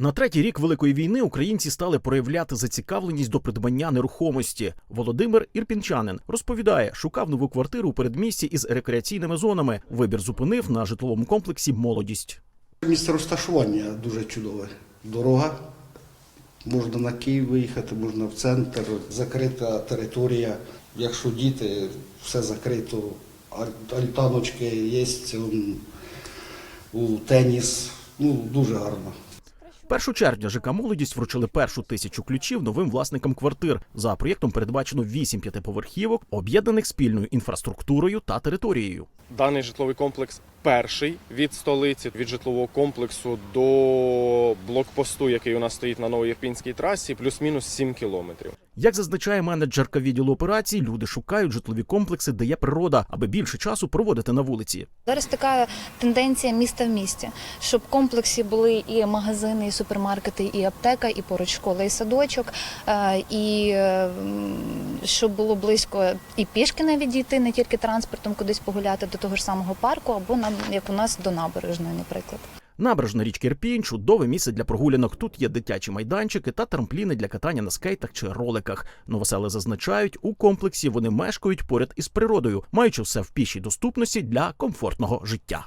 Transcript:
На третій рік великої війни українці стали проявляти зацікавленість до придбання нерухомості. Володимир Ірпінчанин розповідає, шукав нову квартиру у передмісті із рекреаційними зонами. Вибір зупинив на житловому комплексі Молодість. Місце розташування дуже чудове. Дорога. Можна на Київ виїхати, можна в центр, закрита територія. Якщо діти, все закрито, аль- альтаночки є, у теніс. Ну, дуже гарно. 1 червня ЖК Молодість вручили першу тисячу ключів новим власникам квартир. За проєктом передбачено 8 п'ятиповерхівок, об'єднаних спільною інфраструктурою та територією. Даний житловий комплекс перший від столиці, від житлового комплексу до блокпосту, який у нас стоїть на Новоєрпінській трасі, плюс-мінус 7 кілометрів. Як зазначає менеджерка відділу операцій, люди шукають житлові комплекси, де є природа, аби більше часу проводити на вулиці. Зараз така тенденція міста в місті, щоб комплексі були і магазини, і супермаркети, і аптека, і поруч школа, і садочок, е, і е, щоб було близько і пішки навіть дійти, не тільки транспортом кудись погуляти до того ж самого парку, або як у нас до набережної, наприклад. Набережна річки Ірпінь чудове місце для прогулянок. Тут є дитячі майданчики та трампліни для катання на скейтах чи роликах. Новосели зазначають, у комплексі вони мешкають поряд із природою, маючи все в пішій доступності для комфортного життя.